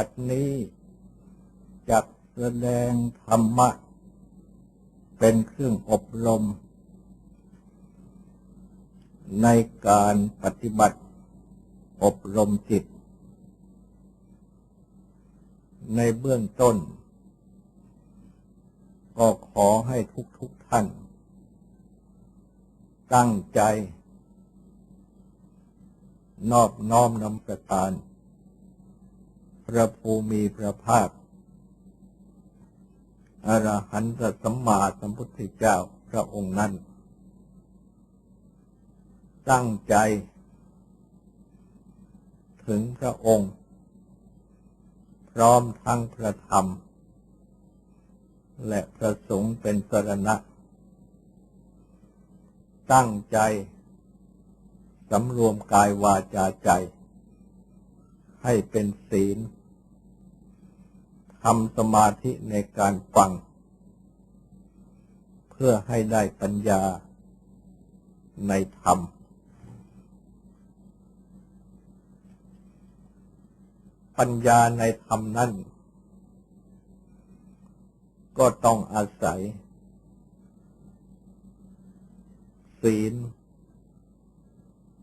บัดนี้จักแสดงธรรมะ เป็นเครื่องอบรม ในการปฏิบัติอบรมจิต ในเบื้องต้น ก็ขอให้ทุกทุกท่าน ตั้งใจ นอบน้อมนำสการ พระภูมิพระภาค อรหันตสัมมาสัมพุทธเจ้าพระองค์นั้น ตั้งใจ ถึงพระองค์ พร้อมทั้งพระธรรม และพระสงฆ์เป็นสรณะ ตั้งใจสำรวมกายวาจาใจ ให้เป็นศีล ทำสมาธิในการฟัง เพื่อให้ได้ปัญญาในธรรม ปัญญาในธรรมนั้นก็ต้องอาศัย ศีล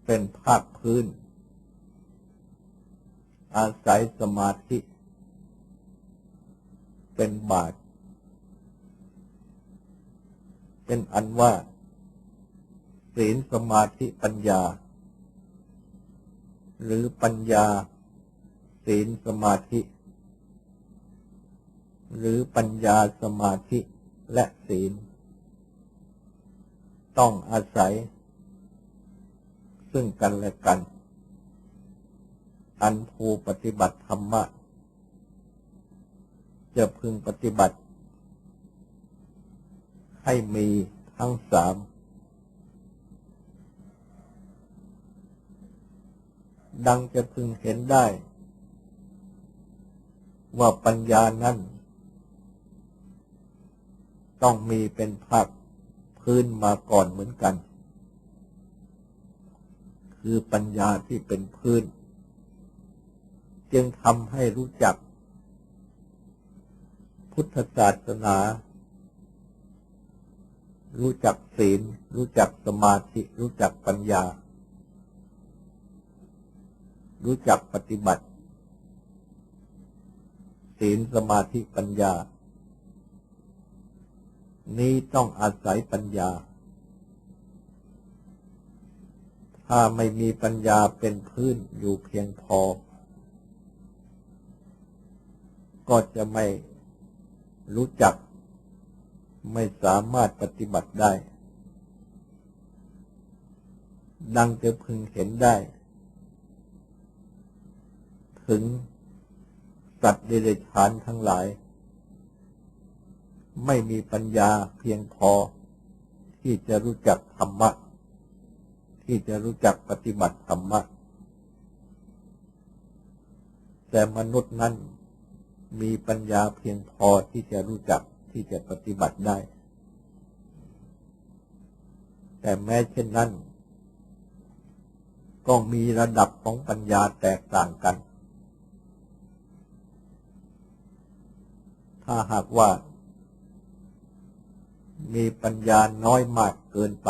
เป็นภาคพื้น อาศัยสมาธิ เป็นบาทเป็นอันว่า ศีลสมาธิปัญญา หรือปัญญา ศีลสมาธิ หรือปัญญาสมาธิและศีล ต้องอาศัย ซึ่งกันและกัน อันภูปฏิบัติธรรมะ จะพึงปฏิบัติ ให้มีทั้งสามดังจะพึงเห็นได้ ว่าปัญญานั้นต้องมีเป็นภาคพื้นมาก่อนเหมือนกัน คือปัญญาที่เป็นพื้น จึงทำให้รู้จัก พุทธศาสนา รู้จักศีล รู้จักสมาธิ รู้จักปัญญา รู้จักปฏิบัติ ศีลสมาธิปัญญา นี้ต้องอาศัยปัญญา ถ้าไม่มีปัญญาเป็นพื้นอยู่เพียงพอ ก็จะไม่ รู้จัก ไม่สามารถปฏิบัติได้ ดังจะพึงเห็นได้ ถึงสัตว์เดรัจฉานทั้งหลาย ไม่มีปัญญาเพียงพอ ที่จะรู้จักธรรมะ ที่จะรู้จักปฏิบัติธรรมะ แต่มนุษย์นั้น มีปัญญาเพียงพอที่จะรู้จักที่จะปฏิบัติได้ แต่แม้เช่นนั้น ก็มีระดับของปัญญาแตกต่างกัน ถ้าหากว่า มีปัญญาน้อยมากเกินไป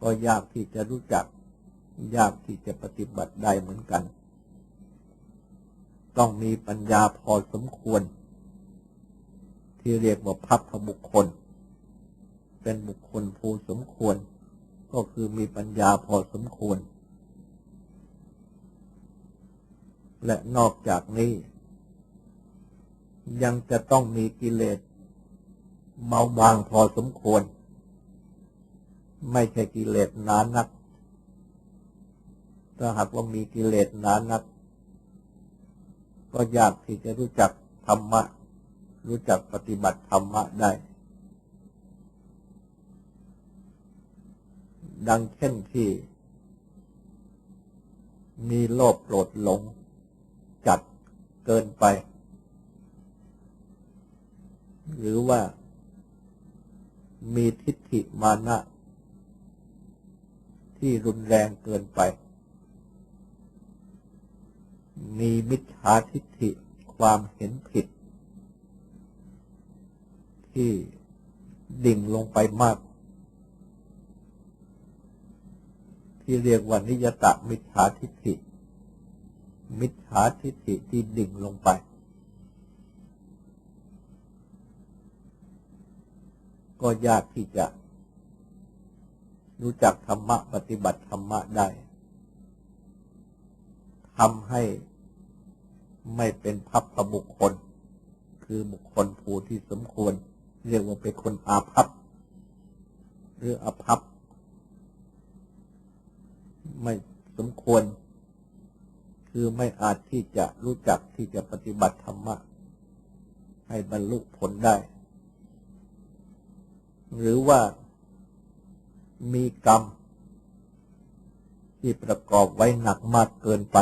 ก็ยากที่จะรู้จัก ยากที่จะปฏิบัติได้เหมือนกัน ต้องมีปัญญาพอสมควร ที่เรียกว่าพัพบุคคล เป็นบุคคลผู้สมควร ก็คือมีปัญญาพอสมควร และนอกจากนี้ ยังจะต้องมีกิเลสเบาบางพอสมควร ไม่ใช่กิเลสนานัก ถ้าหากว่ามีกิเลสหนานัก ก็ยากที่จะรู้จักธรรมะ รู้จักปฏิบัติธรรมะได้ ดังเช่นที่ มีโลภโกรธหลง จัดเกินไป หรือว่ามีทิฏฐิมานะ ที่รุนแรงเกินไป มีมิจฉาทิฏฐิความเห็นผิด ที่ดิ่งลงไปมาก ที่เรียกว่านิยตะมิจฉาทิฏฐิ มิจฉาทิฏฐิที่ดิ่งลงไป ก็ยากที่จะรู้จักธรรมะ ปฏิบัติธรรมะได้ ทำให้ไม่เป็นพัพพบุคคล คือบุคคลผู้ที่สมควร เรียกว่าเป็นคนอาภัพหรืออภัพไม่สมควร คือไม่อาจที่จะรู้จักที่จะปฏิบัติธรรมะ ให้บรรลุผลได้ หรือว่ามีกรรม ที่ประกอบไว้หนักมากเกินไป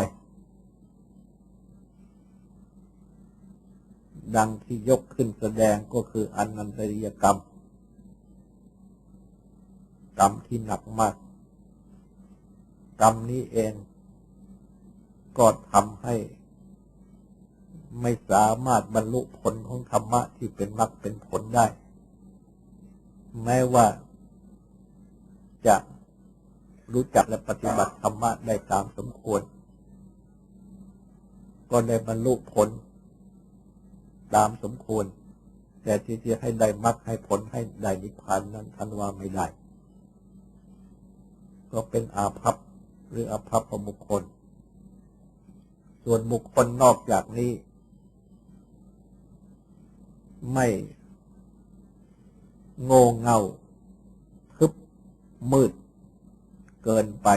ดังที่ยกขึ้นแสดงก็คืออนันตริยกรรม กรรมที่หนักมาก กรรมนี้เอง ก็ทำให้ ไม่สามารถบรรลุผลของธรรมะที่เป็นมรรคเป็นผลได้ แม้ว่า จะรู้จักและปฏิบัติธรรมะได้ตามสมควร ก็ได้บรรลุผล ตามสมควร แต่ที่จะให้ได้มรรคให้ผลให้ได้นิพพานนั้นท่านว่าไม่ได้ ก็เป็นอาภัพหรืออาภัพของบุคคล ส่วนบุคคลนอกจากนี้ ไม่โง่เงาทึบมืด เกินไป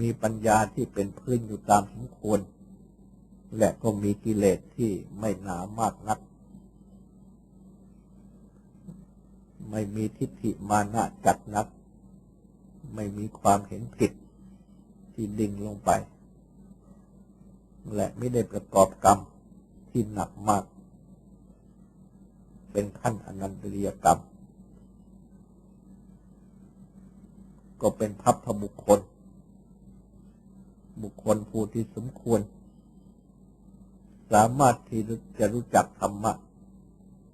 มีปัญญาที่เป็นพื้นอยู่ตามสมควร และก็มีกิเลสที่ไม่หนามากนัก ไม่มีทิฏฐิมานะจัดนัก ไม่มีความเห็นผิดที่ดิ่งลงไป และไม่ได้ประกอบกรรมที่หนักมาก เป็นขั้นอนันตริยกรรม ก็เป็นพัพพบุคคล บุคคลผู้ที่สมควร สามารถที่จะรู้จักธรรมะ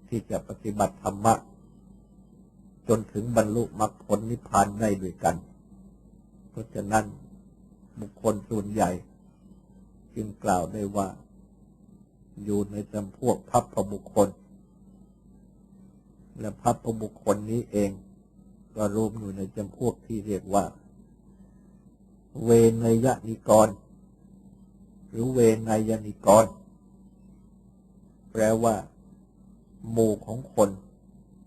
ที่จะปฏิบัติธรรมะ จนถึงบรรลุมรรคผลนิพพานได้ด้วยกัน เพราะฉะนั้นบุคคลส่วนใหญ่ จึงกล่าวได้ว่า อยู่ในจำพวกพัพพบุคคล และพัพพบุคคลนี้เอง ก็รวมอยู่ในจำพวกที่เรียกว่า เวนยนิกร หรือเวนยนิกร แปลว่า หมู่ของคน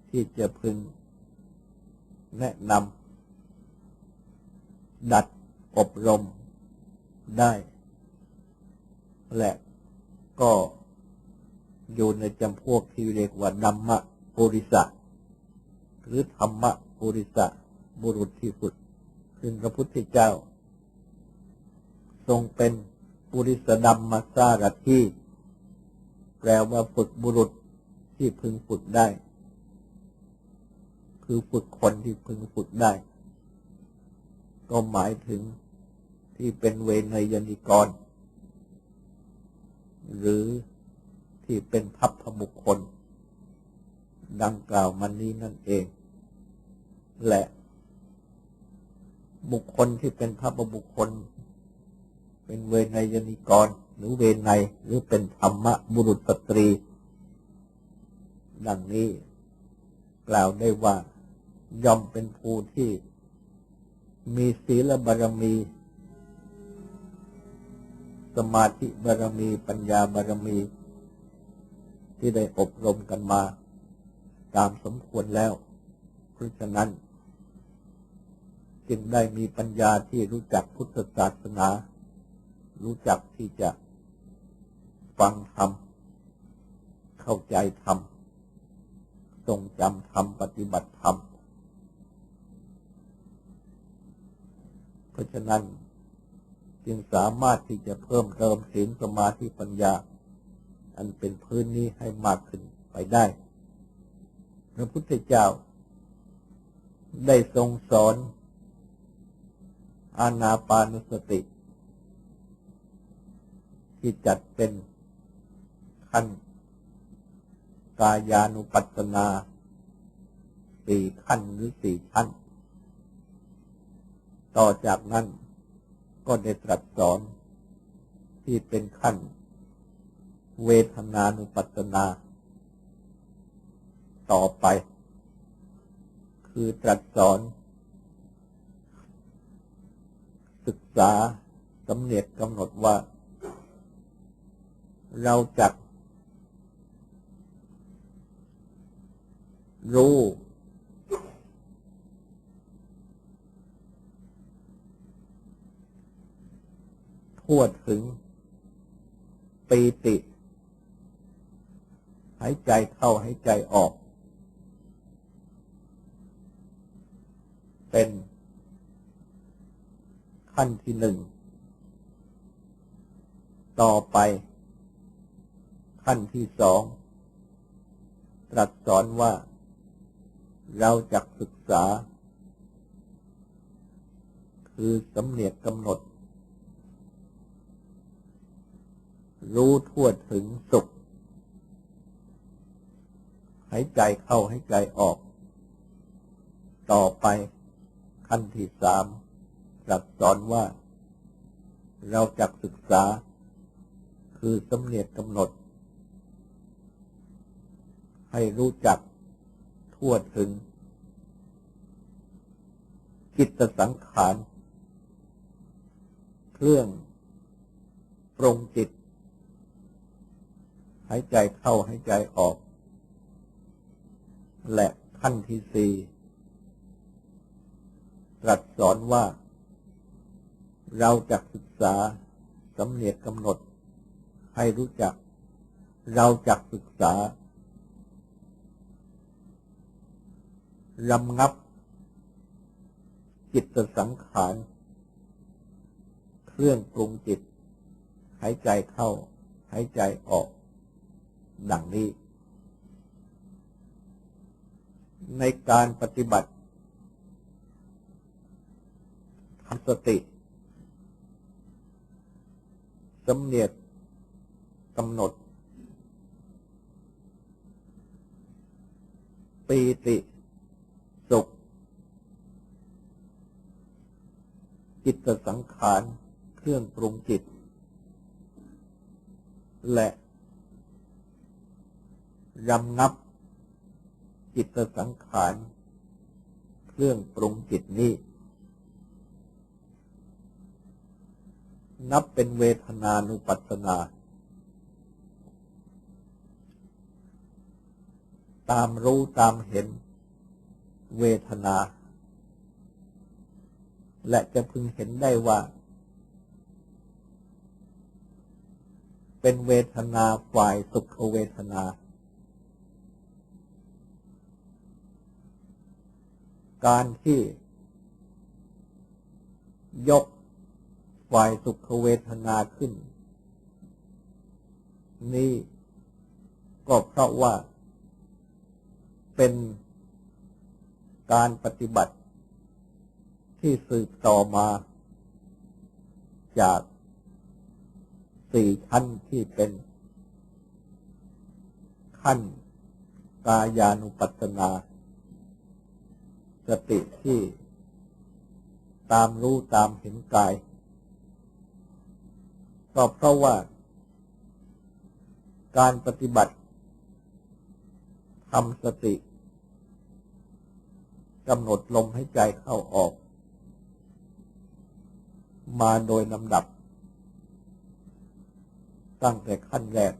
ที่จะพึง แนะนำดัดอบรมได้ และก็อยู่ในจำพวกที่เรียกว่านัมมะปุริสะหรือธรรมะปุริสะบุรุษที่ฝึกซึ่งพระพุทธเจ้า ทรงเป็นปุริสดัมมาสารที่ แปลว่าฝึกบุรุษที่พึงฝึกได้ คือฝึกคนที่พึงฝึกได้ ก็หมายถึงที่เป็นเวนยนิกร หรือที่เป็นพัพพบุคคล ดังกล่าวมานี้นั่นเอง และบุคคลที่เป็นพัพบุคคล เป็นเวนยนิกร หรือเวไนหรือเป็นธรรมะบุรุษสตรี ดังนี้ กล่าวได้ว่า ย่อมเป็นผู้ที่ มีศีลบารมี สมาธิบารมี ปัญญาบารมี ที่ได้อบรมกันมา ตามสมควรแล้ว เพราะฉะนั้น จึงได้มีปัญญาที่รู้จักพุทธศาสนารู้จักที่จะ ฟังธรรม เข้าใจธรรม ทรงจำธรรม ปฏิบัติธรรม เพราะฉะนั้นจึงสามารถที่จะเพิ่มเติมศีลสมาธิปัญญา อันเป็นพื้นนี้ให้มากขึ้นไปได้ พระพุทธเจ้า ได้ทรงสอน อานาปานุสติ ที่จัดเป็น ขั้น กายานุปัสสนาสี่ขั้นหรือสี่ชั้น ต่อจากนั้นก็ได้ตรัสสอน ที่เป็นขั้น เวทนานุปัสสนา ต่อไป คือตรัสสอน ศึกษาสำเนียกกำหนดว่า เราจัก รู้ทั่วถึง ปีติ หายใจเข้าหายใจออก เป็น ขั้นที่หนึ่ง ต่อไป ขั้นที่สอง ตรัสสอนว่า เราจะศึกษา คือสำเนียกกำหนด รู้ทั่วถึงสุขหายใจเข้าหายใจออก ต่อไปขั้นที่สามตรัสสอนว่า เราจะศึกษา คือสำเนียกกำหนด ให้รู้จัก ทั่วถึงจิตสังขารเครื่องปรงจิต หายใจเข้าหายใจออก และขั้นที่สี่ตรัสสอนว่า เราจะศึกษาสำเนียกกำหนดให้รู้จัก เราจะศึกษา รำงับ จิตสังขาร เครื่องปรุงจิต หายใจเข้า หายใจออก ดังนี้ ในการปฏิบัติทำสติสำเนียกกำหนดปีติ สุขจิตสังขารเครื่องปรุงจิต และรำงับ จิตสังขารเครื่องปรุงจิตนี้ นับเป็นเวทนานุปัสสนา ตามรู้ตามเห็น เวทนา และจะพึงเห็นได้ว่า เป็นเวทนาฝ่ายสุขเวทนา การที่ ยกฝ่ายสุขเวทนาขึ้น นี่ก็เพราะว่าเป็น การปฏิบัติ ที่สืบต่อมา จากสี่ขั้นที่เป็น ขั้นกายานุปัสสนา สติที่ตามรู้ตามเห็นกาย ก็เพราะว่า การปฏิบัติทำสติ กำหนดลมให้ใจเข้าออก มาโดยลำดับ ตั้งแต่ขั้นแรก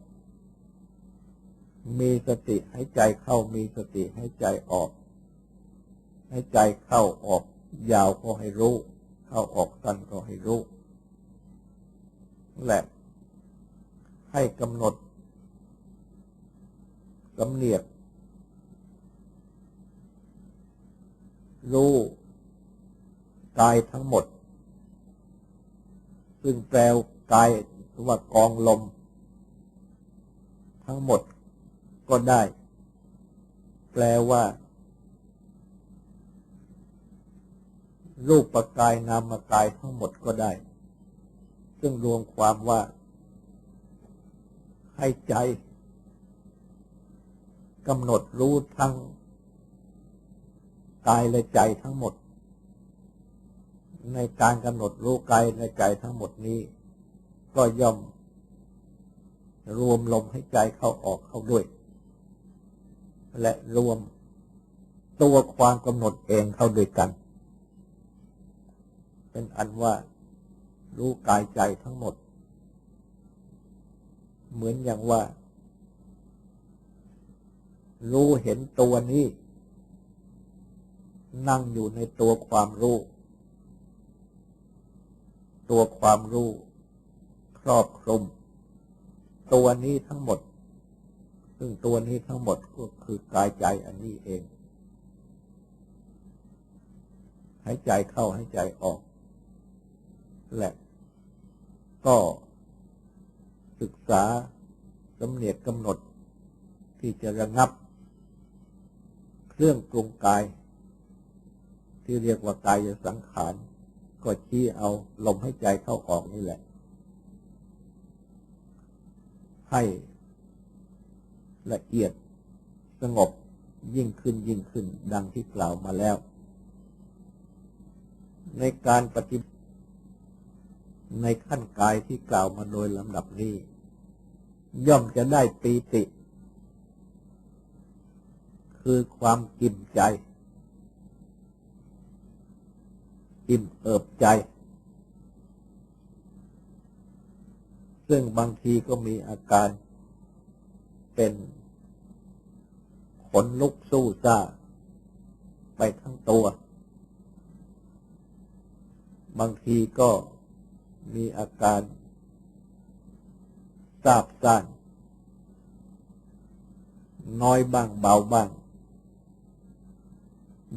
มีสติให้ใจเข้ามีสติให้ใจออกให้ใจเข้าออกยาวก็ให้รู้ เข้าออกสั้นก็ให้รู้และให้กำหนดสำเนียก รู้กายทั้งหมด ซึ่งแปลกายว่ากองลม ทั้งหมดก็ได้ แปลว่า รูปประกายนามกายทั้งหมดก็ได้ ซึ่งรวมความว่า ให้ใจกำหนดรู้ทั้ง กายและใจทั้งหมด ในการกำหนดรู้กายและใจทั้งหมดนี้ ก็ย่อม รวมลมให้ใจเข้าออกเข้าด้วย และรวมตัวความกำหนดเองเข้าด้วยกัน เป็นอันว่ารู้กายใจทั้งหมด เหมือนอย่างว่า รู้เห็นตัวนี้ นั่งอยู่ในตัวความรู้ ตัวความรู้ครอบคลุม ตัวนี้ทั้งหมด ซึ่งตัวนี้ทั้งหมดก็คือกายใจอันนี้เองหายใจเข้าหายใจออก และก็ศึกษาสำเนียกกำหนดที่จะระงับ เครื่องปรุงกาย ที่เรียกว่ากายสังขาร ก็ชี้เอาลมให้ใจเข้าออกนี่แหละ ให้ละเอียดสงบยิ่งขึ้นยิ่งขึ้น ดังที่กล่าวมาแล้ว ในการปฏิบัติในขั้นกายที่กล่าวมาโดยลำดับนี้ ย่อมจะได้ปีติ คือความกิ่มใจ อิ่มเอิบใจ ซึ่งบางทีก็มีอาการ เป็นขนลุกสู้ซ่า ไปทั้งตัว บางทีก็มีอาการทราบซ่านน้อยบ้างเบาบ้าง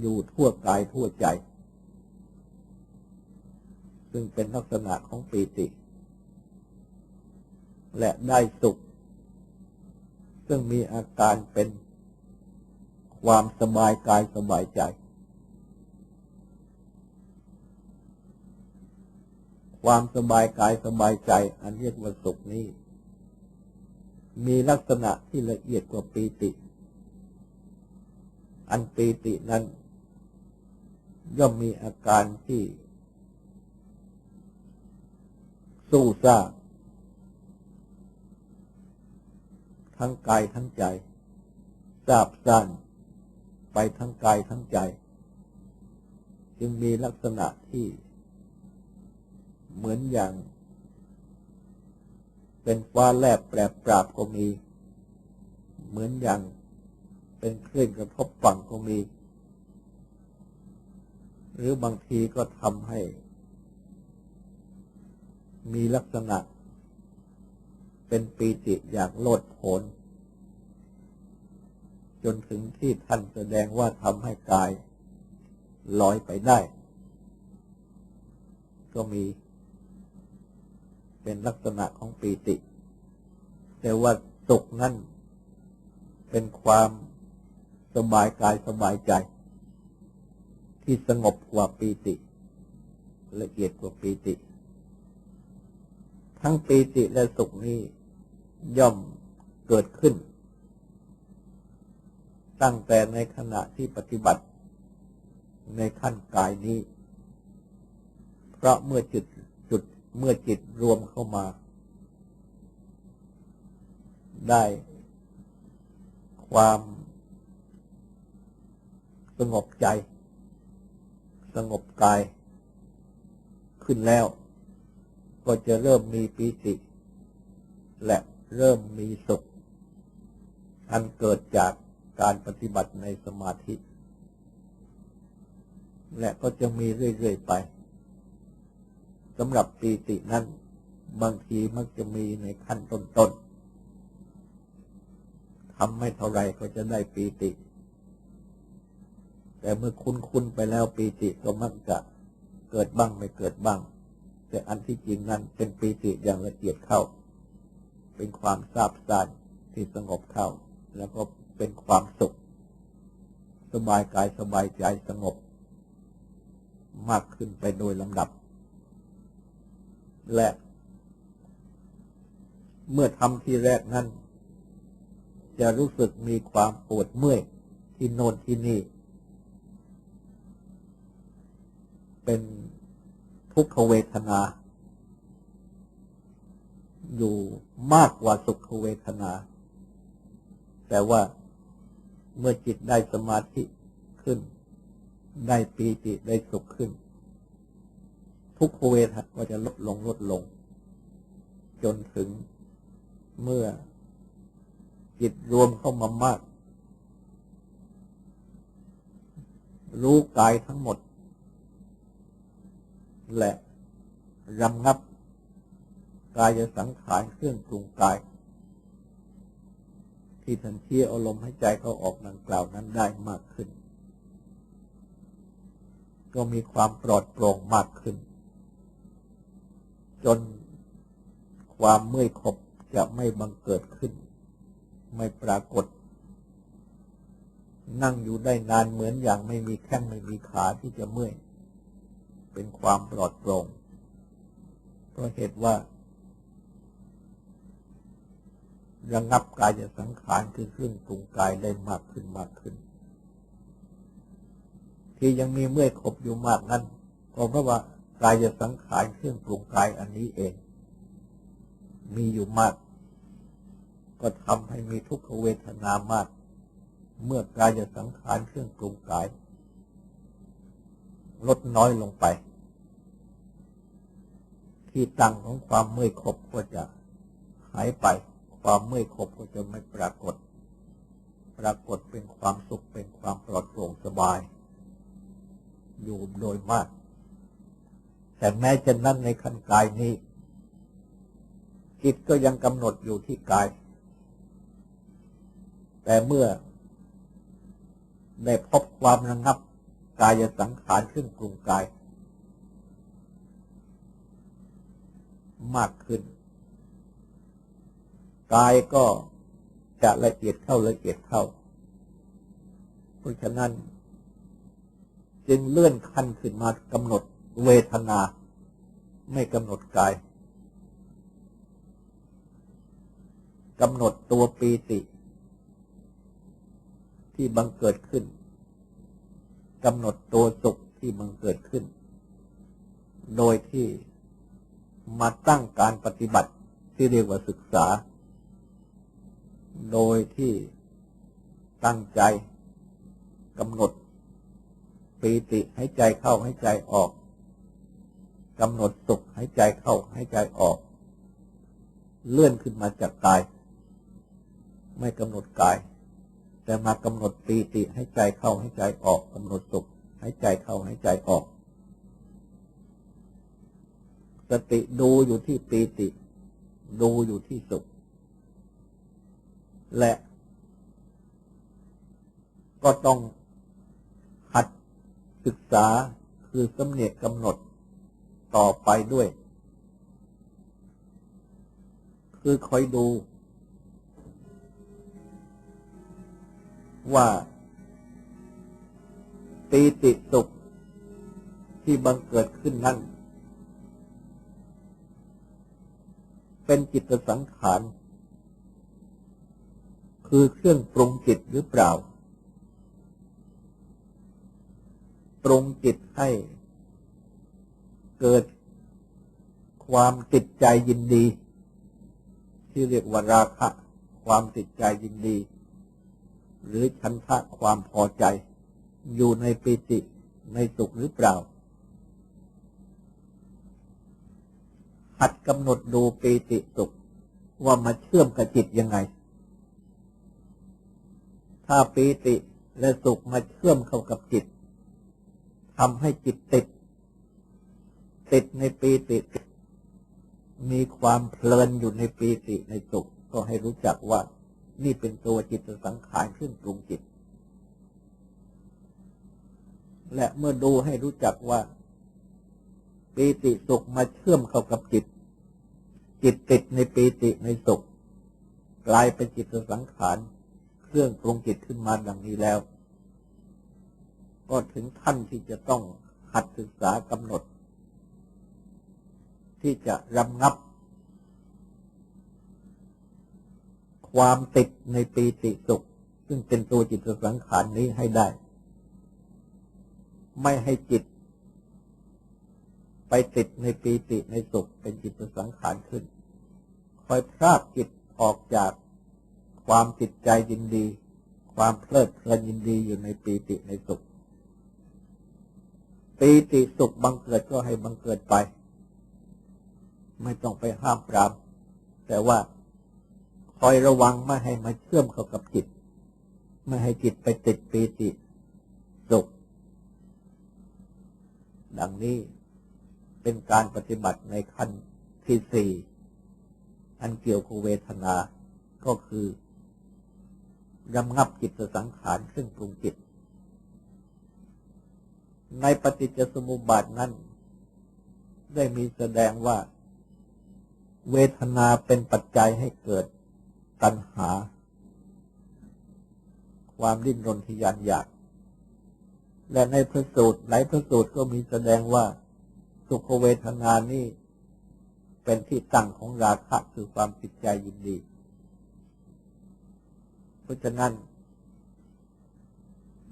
อยู่ทั่วกายทั่วใจ ซึ่งเป็นลักษณะของปีติ และได้สุข ซึ่งมีอาการเป็นความสบายกายสบายใจ ความสบายกายสบายใจ อันเรียกว่าสุขนี้ มีลักษณะที่ละเอียดกว่าปีติ อันปีตินั้น ย่อมมีอาการที่ สู้ซ่า ทั้งกายทั้งใจทราบซ่านไปทั้งกายทั้งใจ จึงมีลักษณะที่เหมือนอย่าง เป็นฟ้าแลบแปรปราบก็มี เหมือนอย่างเป็นคลื่นกระทบฝั่งก็มี หรือบางทีก็ทำให้ มีลักษณะ เป็นปีติอย่างโลดโผนจนถึงที่ท่านแสดงว่าทำให้กายลอยไปได้ ก็มี เป็นลักษณะของปีติ แต่ว่าสุขนั้นเป็นความสบายกายสบายใจ ที่สงบกว่าปีติ ละเอียดกว่าปีติ ทั้งปีติและสุขนี้ ย่อมเกิดขึ้น ตั้งแต่ในขณะที่ปฏิบัติ ในขั้นกายนี้ เพราะเมื่อจุดเมื่อจิตรวมเข้ามา ได้ความสงบใจ สงบกายขึ้นแล้ว ก็จะเริ่มมีปีติ และเริ่มมีสุข อันเกิดจากการปฏิบัติในสมาธิ และก็จะมีเรื่อยๆไปสำหรับปีตินั้นบางทีมักจะมีในขั้นต้นๆทำไม่เท่าไรก็จะได้ปีติ แต่เมื่อคุ้นๆไปแล้วปีติก็มักจะเกิดบ้างไม่เกิดบ้าง แต่อันที่จริงนั้นเป็นปีติอย่างละเอียดเข้า เป็นความซาบซ่านที่สงบเข้า แล้วก็เป็นความสุข สบายกายสบายใจสงบ มากขึ้นไปโดยลำดับ และ เมื่อทำที่แรกนั้น จะรู้สึกมีความปวดเมื่อยที่โน่นที่นี่ เป็น ทุกขเวทนา อยู่มากกว่าสุขเวทนา แต่ว่าเมื่อจิตได้สมาธิขึ้น ได้ปีติได้สุขขึ้น ทุกขเวทนาก็จะลดลงลดลง จนถึงเมื่อจิตรวมเข้ามามาก รู้กายทั้งหมด และรำงับ กายสังขารเครื่องปรุงกาย ที่ทันทีอารมณ์ให้ใจเขาออกดังกล่าวนั้นได้มากขึ้น ก็มีความปลอดโปร่งมากขึ้น จนความเมื่อยขบจะไม่บังเกิดขึ้น ไม่ปรากฏ นั่งอยู่ได้นานเหมือนอย่างไม่มีแข้งไม่มีขาที่จะเมื่อย เป็นความปลอดโปร่งเพราะเหตุว่า ระงับกายสังขารคือเครื่องปรุงกายได้มากขึ้นมากขึ้น ที่ยังมีเมื่อยขบอยู่มากนั้นก็เพราะว่ากายสังขารเครื่องปรุงกายอันนี้เอง มีอยู่มาก ก็ทำให้มีทุกขเวทนามาก เมื่อกายสังขารเครื่องปรุงกาย ลดน้อยลงไป ที่ตั้งของความเมื่อยขบก็จะหายไป ความเมื่อยขบก็จะไม่ปรากฏ ปรากฏเป็นความสุขเป็นความปลอดโปร่งสบาย อยู่โดยมาก แต่แม้จะนั่นในขั้นกายนี้จิตก็ยังกำหนดอยู่ที่กาย แต่เมื่อได้พบความระงับ กายสังขารขึ้นกลุ่มกาย มากขึ้น กายก็จะละเอียดเข้าละเอียดเข้า เพราะฉะนั้น จึงเลื่อนขั้นขึ้นมากำหนดเวทนา ไม่กำหนดกายกำหนดตัวปีติ ที่บังเกิดขึ้น กำหนดตัวสุขที่บังเกิดขึ้น โดยที่มาตั้งการปฏิบัติที่เรียกว่าศึกษา โดยที่ตั้งใจกำหนดปีติให้ใจเข้าให้ใจออกกำหนดสุขให้ใจเข้าให้ใจออก เลื่อนขึ้นมาจากกาย ไม่กำหนดกาย แต่มากำหนดปีติให้ใจเข้าให้ใจออกกำหนดสุขให้ใจเข้าให้ใจออก สติดูอยู่ที่ปีติ ดูอยู่ที่สุข และ ก็ต้องหัดศึกษาคือสำเนียกกำหนดต่อไปด้วย คือคอยดู ว่าปีติสุขที่บังเกิดขึ้นนั้นเป็นจิตสังขาร คือเครื่องปรุงจิตหรือเปล่า ปรุงจิตให้เกิดความติดใจยินดี ที่เรียกว่าราคะ ความติดใจยินดี หรือชันทะความพอใจ อยู่ในปิติในสุขหรือเปล่าหัดกำหนดดูปีติสุข ว่ามาเชื่อมกับจิตยังไง ถ้าปีติและสุขมาเชื่อมเข้ากับจิตทำให้จิตติด ติดในปีติมีความเพลินอยู่ในปีติในสุข ก็ให้รู้จักว่า นี่เป็นตัวจิตสังขารขึ้นปรุงจิต และเมื่อดูให้รู้จักว่าปีติสุขมาเชื่อมเข้ากับจิต จิตติดในปีติในสุข กลายเป็นจิตสังขารเครื่องปรุงจิตขึ้นมาดังนี้แล้ว ก็ถึงท่านที่จะต้องหัดศึกษากำหนด ที่จะรำงับ ความติดในปีติสุข ซึ่งเป็นตัวจิตสังขารนี้ให้ได้ ไม่ให้จิต ไปติดในปีติในสุข เป็นจิตสังขารขึ้น คอยพรากจิตออกจากความติดใจยินดี ความเพลิดเพลินยินดีอยู่ในปีติในสุข ปีติสุขบังเกิดก็ให้บังเกิดไป ไม่ต้องไปห้ามปราม แต่ว่า อยระวังไม่ให้มาเชื่อมเข้ากับจิต ไม่ให้จิตไปติดปีติสุข ดังนี้เป็นการปฏิบัติในขั้นที่สี่อันเกี่ยวกับเวทนา ก็คือยำงับจิตสังขารซึ่งปรุงจิต ในปฏิจจสมุปบาทนั้น ได้มีแสดงว่า เวทนาเป็นปัจจัยให้เกิด ตัณหา ความดิ้นรนทยานอยาก และในพระสูตรหลายพระสูตรก็มีแสดงว่าสุขเวทนานี้เป็นที่ตั้งของราคะคือความติดใจยินดี เพราะฉะนั้น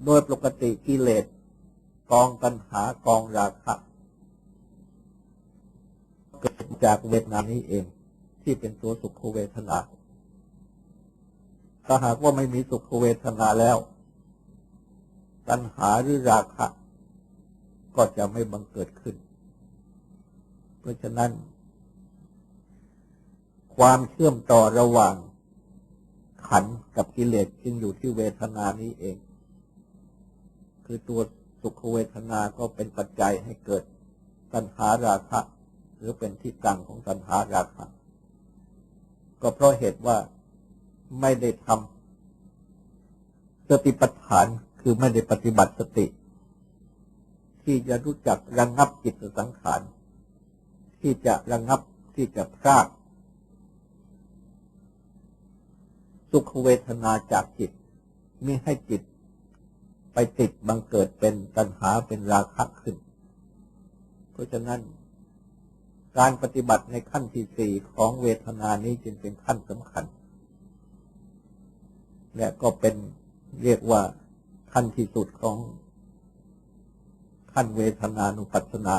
โดยปกติกิเลสกองตัณหากองราคะเกิดจากเวทนานี้เอง ที่เป็นตัวสุขเวทนา ถ้าหากว่าไม่มีสุขเวทนาแล้ว ตัณหาหรือราคะ ก็จะไม่บังเกิดขึ้น เพราะฉะนั้น ความเชื่อมต่อระหว่าง ขันกับกิเลสจึงอยู่ที่เวทนานี้เอง คือตัวสุขเวทนาก็เป็นปัจจัยให้เกิดตัณหาราคะ หรือเป็นที่ตั้งของตัณหาราคะ ก็เพราะเหตุว่า ไม่ได้ทำสติปัฏฐานคือไม่ได้ปฏิบัติสติ ที่จะรู้จักระงงับจิตสังขาร ที่จะระงงับที่จะพรากสุขเวทนาจากจิตมิให้จิตไปติดบังเกิดเป็นตัณหาเป็นราคะขึ้น เพราะฉะนั้น การปฏิบัติในขั้นที่สี่ของเวทนานี้จึงเป็นขั้นสำคัญ และก็เป็นเรียกว่าขั้นที่สุดของขั้นเวทนานุปัสสนา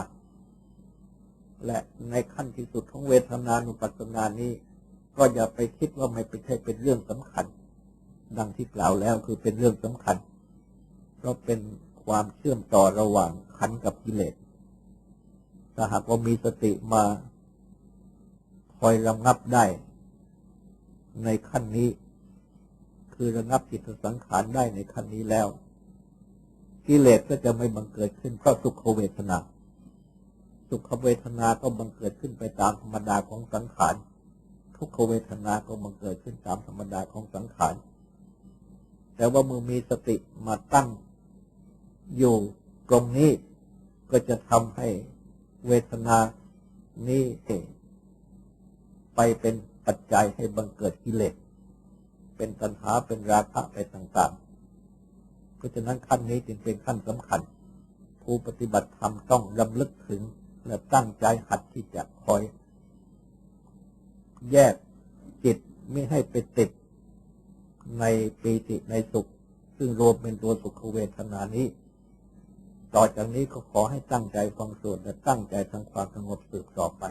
และในขั้นที่สุดของเวทนานุปัสสนานี้ ก็อย่าไปคิดว่าไม่เป็นใช่เป็นเรื่องสำคัญ ดังที่กล่าวแล้วคือเป็นเรื่องสำคัญ เพราะเป็นความเชื่อมต่อระหว่างขันกับกิเลสถ้าหากว่ามีสติมาคอยระงับได้ ในขั้นนี้ คือระงับจิตสังขารได้ในขั้นนี้แล้ว กิเลสก็จะไม่บังเกิดขึ้นเพราะสุขเวทนา สุขเวทนาก็บังเกิดขึ้นไปตามธรรมดาของสังขาร ทุกขเวทนาก็บังเกิดขึ้นตามธรรมดาของสังขาร แต่ว่ามือมีสติมาตั้งอยู่ตรงนี้ก็จะทำให้เวทนานี้ไปเป็นปัจจัยให้บังเกิดกิเลส เป็นตัณหาเป็นราคะไปต่างๆ เพราะฉะนั้นขั้นนี้จึงเป็นขั้นสำคัญ ผู้ปฏิบัติธรรมต้องรำลึกถึง และตั้งใจหัดที่จะคอย แยกจิตไม่ให้ไปติดในปีติในสุข ซึ่งรวมเป็นตัวสุขเวทนานี้ ต่อจากนี้ก็ขอให้ตั้งใจฟังสวดและตั้งใจทำความสงบสืบต่อไป